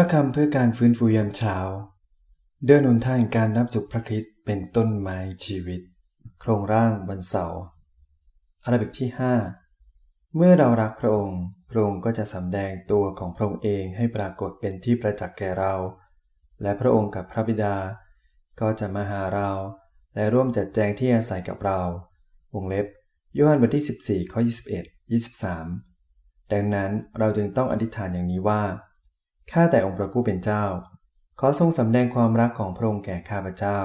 ระคำเพื่อการฟื้นฟูยามเช้า เดินหนทางการรับสุขพระคริสต์เป็นต้นไม้ชีวิต โครงร่างวันเสาร์อาราบิกที่ 5 เมื่อเรารักพระองค์ พระองค์ก็จะสำแดงตัวของพระองค์เองให้ปรากฏเป็นที่ประจักษ์แก่เรา และพระองค์กับพระบิดา ก็จะมาหาเรา และร่วมจัดแจงที่อาศัยกับเรา วงเล็บยอห์นบทที่ 14ข้อ21 23 ดังนั้นเราจึงต้องอธิษฐานอย่างนี้ว่า ข้าแต่องค์พระผู้เป็นเจ้า ขอทรงสำแดงความรักของพระองค์แก่ข้าพเจ้า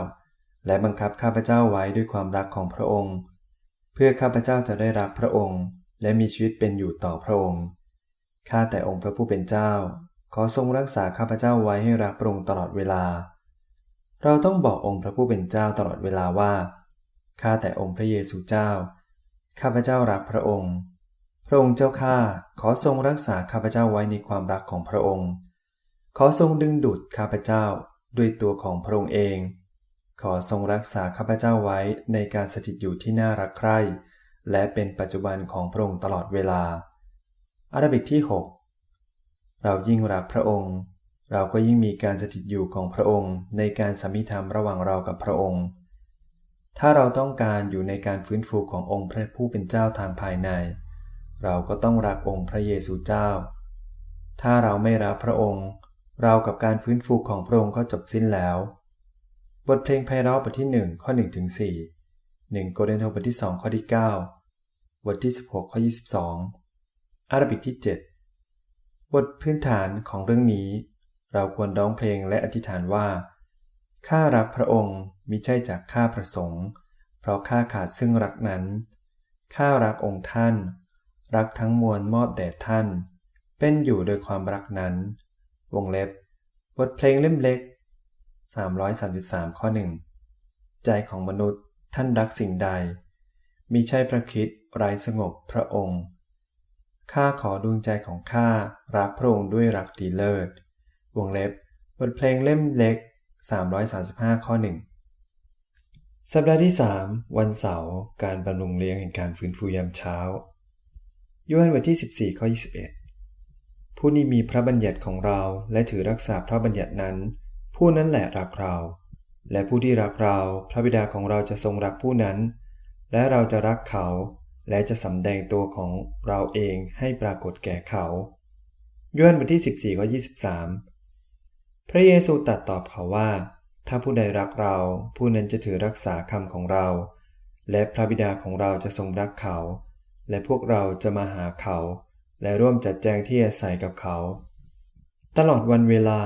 และบังคับข้าพเจ้าไว้ด้วยความรักของพระองค์ เพื่อข้าพเจ้าจะได้รักพระองค์ และมีชีวิตเป็นอยู่ต่อพระองค์ ข้าแต่องค์พระผู้เป็นเจ้า ขอทรงรักษาข้าพเจ้าไว้ให้รักพระองค์ตลอดเวลา เราต้องบอกองค์พระผู้เป็นเจ้าตลอดเวลาว่า ข้าแต่องค์พระเยซูเจ้า ข้าพเจ้ารักพระองค์ พระองค์เจ้าข้าขอทรงรักษาข้าพเจ้าไว้ในความรักของพระองค์ ขอทรงดึงดูดข้าพเจ้าด้วยตัวของพระองค์เอง ขอทรงรักษาข้าพเจ้าไว้ในการสถิตอยู่ที่น่ารักใคร่และเป็นปัจจุบันของพระองค์ตลอดเวลา อาราบิกที่ 6 เรายิ่งรักพระองค์ เราก็ยิ่งมีการสถิตอยู่ของพระองค์ในการสามิธรรมระหว่างเรากับพระองค์ ถ้าเราต้องการอยู่ในการฟื้นฟูขององค์พระผู้เป็นเจ้าทางภายใน เราก็ต้องรักองค์พระเยซูเจ้า ถ้าเราไม่รักพระองค์ รากับการฟื้นฟูของพระองค์ก็จบสิ้นแล้ว บทเพลงไพเราะบทที่ 1 ข้อ1ถึง4 1โกรินธ์บทที่ 2 ข้อที่ 9 บทที่ 16 ข้อ 22 อาราบิกที่ 7 บทพื้นฐานของเรื่องนี้ เราควรร้องเพลงและอธิษฐานว่า ข้ารักพระองค์มิใช่จากข้าประสงค์ เพราะข้าขาดซึ่งรักนั้น ข้ารักองค์ท่าน รักทั้งมวลมอบแด่ท่าน เป็นอยู่โดยความรักนั้น วงเล็บบทเพลงเล่มเล็ก 333 ข้อหนึ่งใจของมนุษย์ท่านรักสิ่งใด มีใช่พระคิดไร้สงบพระองค์ ข้าขอดวงใจของข้ารักพระองค์ด้วยรักดีเลิศ วงเล็บบทเพลงเล่มเล็ก 335 ข้อหนึ่งสัปดาห์ที่ 3 วันเสาร์การบำรุงเลี้ยงแห่งการฟื้นฟูยามเช้ายอห์นบทที่ 14 ข้อ 21 ผู้นี้มีพระบัญญัติของเราและถือรักษาพระบัญญัตินั้น ผู้นั้นแหละรักเรา และผู้ที่รักเราพระบิดาของเราจะทรงรักผู้นั้น และเราจะรักเขา และจะสำแดงตัวของเราเองให้ปรากฏแก่เขาย้อนบทที่ 14ข้อ23 พระเยซูตรัสตอบเขาว่า ถ้าผู้ใดรักเรา ผู้นั้นจะถือรักษาคำของเรา และพระบิดาของเราจะทรงรักเขา และพวกเราจะมาหาเขา และร่วมจัดแจงที่อาศัยกับเขา ตลอดวันเวลา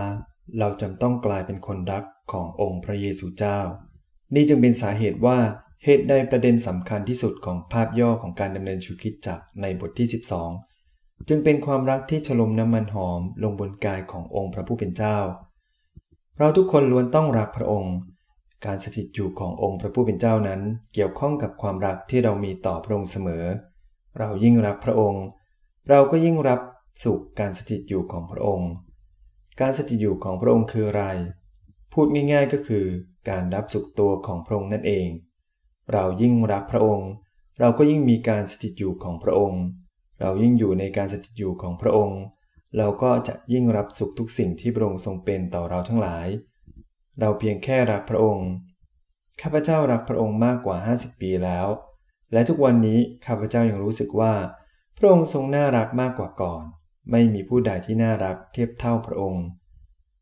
เราจำต้องกลายเป็นคนรักขององค์พระเยซูเจ้า นี่จึงเป็นสาเหตุว่าเหตุใดประเด็นสำคัญที่สุดของภาพย่อของการดำเนินชีวิตจักรในบทที่ 12 จึงเป็นความรักที่ฉลมน้ำมันหอมลงบนกายขององค์พระผู้เป็นเจ้า เราทุกคนล้วนต้องรักพระองค์ การสถิตอยู่ขององค์พระผู้เป็นเจ้านั้น เกี่ยวข้องกับความรักที่เรามีต่อพระองค์เสมอ เรายิ่งรักพระองค์ เราก็ยิ่งรับสุขการสถิตอยู่ของพระองค์ การสถิตอยู่ของพระองค์คืออะไร พูดง่ายๆก็คือการรับสุขตัวของพระองค์นั่นเอง เรายิ่งรักพระองค์ เราก็ยิ่งมีการสถิตอยู่ของพระองค์ เรายิ่งอยู่ในการสถิตอยู่ของพระองค์ เราก็จะยิ่งรับสุขทุกสิ่งที่พระองค์ทรงเป็นต่อเราทั้งหลาย เราเพียงแค่รักพระองค์ ข้าพเจ้ารักพระองค์มากกว่า 50 ปีแล้ว และทุกวันนี้ข้าพเจ้ายังรู้สึกว่า พระองค์ทรงน่ารักมากกว่าก่อน ไม่มีผู้ใดที่น่ารักเทียบเท่าพระองค์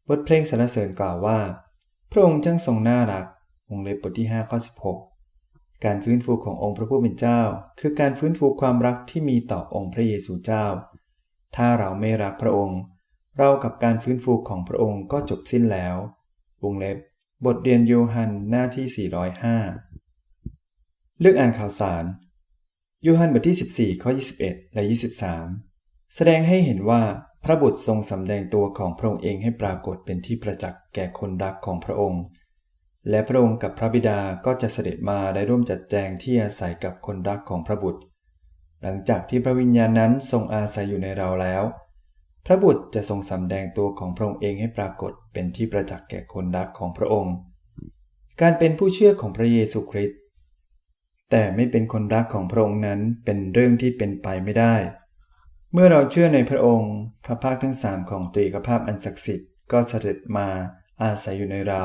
บทเพลงสรรเสริญกล่าวว่า พระองค์ช่างทรงน่ารักวงเล็บบทที่5ข้อ16 การฟื้นฟูขององค์พระผู้เป็นเจ้า คือการฟื้นฟูความรักที่มีต่อองค์พระเยซูเจ้า ถ้าเราไม่รักพระองค์ เรากับการฟื้นฟูของพระองค์ก็จบสิ้นแล้ว วงเล็บบทเรียนโยฮันหน้าที่ 405 เลือกอ่านข่าวสาร ยูฮันบทที่ 14 ข้อ 21 และ 23 แสดงให้เห็นว่าพระบุตรทรงสำแดงตัวของพระองค์เองให้ปรากฏเป็นที่ประจักษ์แก่คนรักของพระองค์ และพระองค์กับพระบิดาก็จะเสด็จมาได้ร่วมจัดแจงที่อาศัยกับคนรักของพระบุตร หลังจากที่พระวิญญาณนั้นทรงอาศัยอยู่ในเราแล้ว พระบุตรจะทรงสำแดงตัวของพระองค์เองให้ปรากฏเป็นที่ประจักษ์แก่คนรักของพระองค์ การเป็นผู้เชื่อของพระเยซูคริสต์ แต่ไม่เป็นคนรักของพระองค์นั้นเป็นเรื่องที่เป็นไปไม่ได้ เมื่อเราเชื่อในพระองค์ พระภาคทั้งสามของตรีกภาพอันศักดิ์สิทธิ์ก็เสด็จมาอาศัยอยู่ในเรา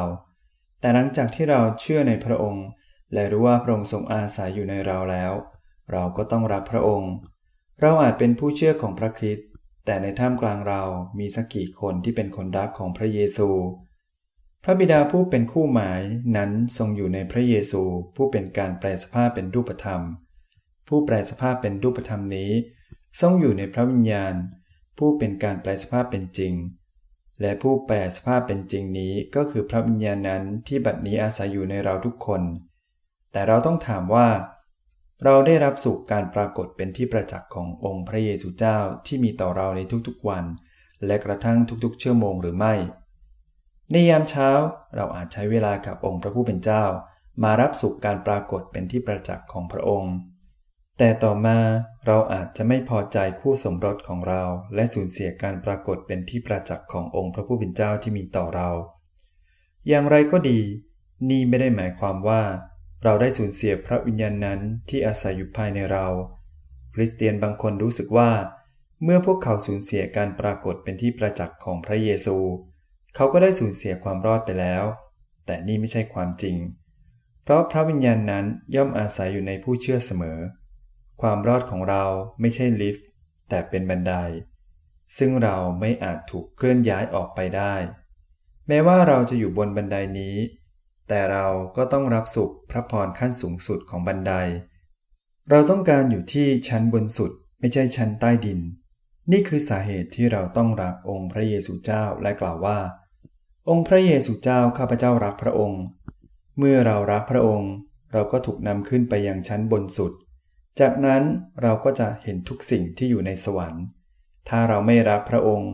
แต่หลังจากที่เราเชื่อในพระองค์ และรู้ว่าพระองค์ทรงอาศัยอยู่ในเราแล้ว เราก็ต้องรับพระองค์ เราอาจเป็นผู้เชื่อของพระคริสต์แต่ในท่ามกลางเรามีสักกี่คนที่เป็นคนรักของพระเยซู พระบิดาผู้เป็นคู่หมายนั้นทรงอยู่ในพระเยซูผู้เป็นการแปลสภาพเป็นรูปธรรม ผู้แปลสภาพเป็นรูปธรรมนี้ ทรงอยู่ในพระวิญญาณ ผู้เป็นการแปลสภาพเป็นจริง และผู้แปลสภาพเป็นจริงนี้ก็คือพระวิญญาณนั้นที่บัดนี้อาศัยอยู่ในเราทุกคน แต่เราต้องถามว่า เราได้รับสุขการปรากฏเป็นที่ประจักษ์ขององค์พระเยซูเจ้าที่มีต่อเราในทุกๆวัน และกระทั่งทุกๆ ชั่วโมงหรือไม่ ในยามเช้าเราอาจใช้เวลากับองค์พระผู้เป็นเจ้า มารับสุขการปรากฏเป็นที่ประจักษ์ของพระองค์ แต่ต่อมาเราอาจจะไม่พอใจคู่สมรสของเรา และสูญเสียการปรากฏเป็นที่ประจักษ์ขององค์พระผู้เป็นเจ้าที่มีต่อเรา อย่างไรก็ดี นี่ไม่ได้หมายความว่า เราได้สูญเสียพระวิญญาณนั้นที่อาศัยอยู่ภายในเรา คริสเตียนบางคนรู้สึกว่า เมื่อพวกเขาสูญเสียการปรากฏเป็นที่ประจักษ์ของพระเยซู เขาก็ได้สูญเสียความรอดไปแล้ว แต่นี่ไม่ใช่ความจริง เพราะพระวิญญาณนั้นย่อมอาศัยอยู่ในผู้เชื่อเสมอ ความรอดของเราไม่ใช่ลิฟต์ แต่เป็นบันได ซึ่งเราไม่อาจถูกเคลื่อนย้ายออกไปได้ แม้ว่าเราจะอยู่บนบันไดนี้ แต่เราก็ต้องรับสุขพระพรขั้นสูงสุดของบันได เราต้องการอยู่ที่ชั้นบนสุดไม่ใช่ชั้นใต้ดิน นี่คือสาเหตุที่เราต้องรักองค์พระเยซูเจ้าและกล่าวว่า องค์พระเยซูเจ้าข้าพเจ้ารักพระองค์ เมื่อเรารักพระองค์ เราก็ถูกนำขึ้นไปยังชั้นบนสุด จากนั้นเราก็จะเห็นทุกสิ่งที่อยู่ในสวรรค์ ถ้าเราไม่รักพระองค์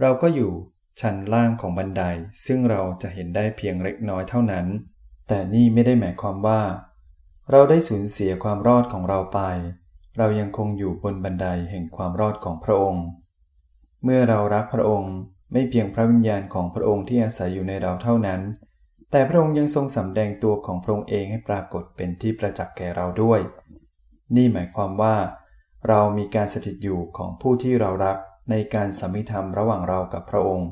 เราก็อยู่ชั้นล่างของบันไดซึ่งเราจะเห็นได้เพียงเล็กน้อยเท่านั้น แต่นี่ไม่ได้หมายความว่า เราได้สูญเสียความรอดของเราไป เรายังคงอยู่บนบันไดแห่งความรอดของพระองค์ เมื่อเรารักพระองค์ไม่เพียงพระวิญญาณของพระองค์ที่อาศัยอยู่ในเราเท่านั้น แต่พระองค์ยังทรงสำแดงตัวของพระองค์เองให้ปรากฏเป็นที่ประจักษ์แก่เราด้วย นี่หมายความว่า เรามีการสถิตอยู่ของผู้ที่เรารักในการสัมมิธรรมระหว่างเรากับพระองค์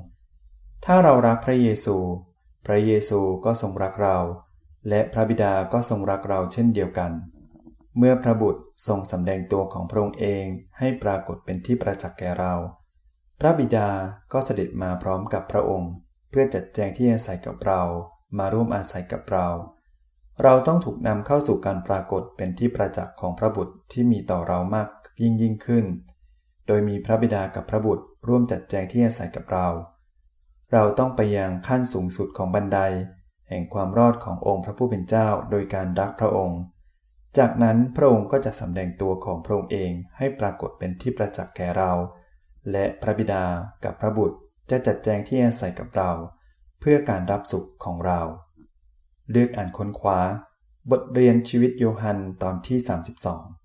ถ้าเรารักพระเยซู พระเยซูก็ทรงรักเรา และพระบิดาก็ทรงรักเราเช่นเดียวกัน เมื่อพระบุตรทรงสำแดงตัวของพระองค์เองให้ปรากฏเป็นที่ประจักษ์แก่เรา พระบิดาก็เสด็จมาพร้อมกับพระองค์ เพื่อจัดแจงที่อาศัยกับเรา มาร่วมอาศัยกับเรา เราต้องถูกนำเข้าสู่การปรากฏเป็นที่ประจักษ์ของพระบุตรที่มีต่อเรามากยิ่งยิ่งขึ้น โดยมีพระบิดากับพระบุตรร่วมจัดแจงที่อาศัยกับเรา เราต้องไปยังขั้นสูงสุดของบันได แห่งความรอดขององค์พระผู้เป็นเจ้าโดยการรักพระองค์ จากนั้นพระองค์ก็จะสำแดงตัวของพระองค์เองให้ปรากฏเป็นที่ประจักษ์แก่เรา และพระบิดากับพระบุตรจะจัดแจงที่อาศัยกับเรา เพื่อการรับสุขของเรา เลือกอ่านค้นคว้า บทเรียนชีวิตโยฮันตอนที่ 32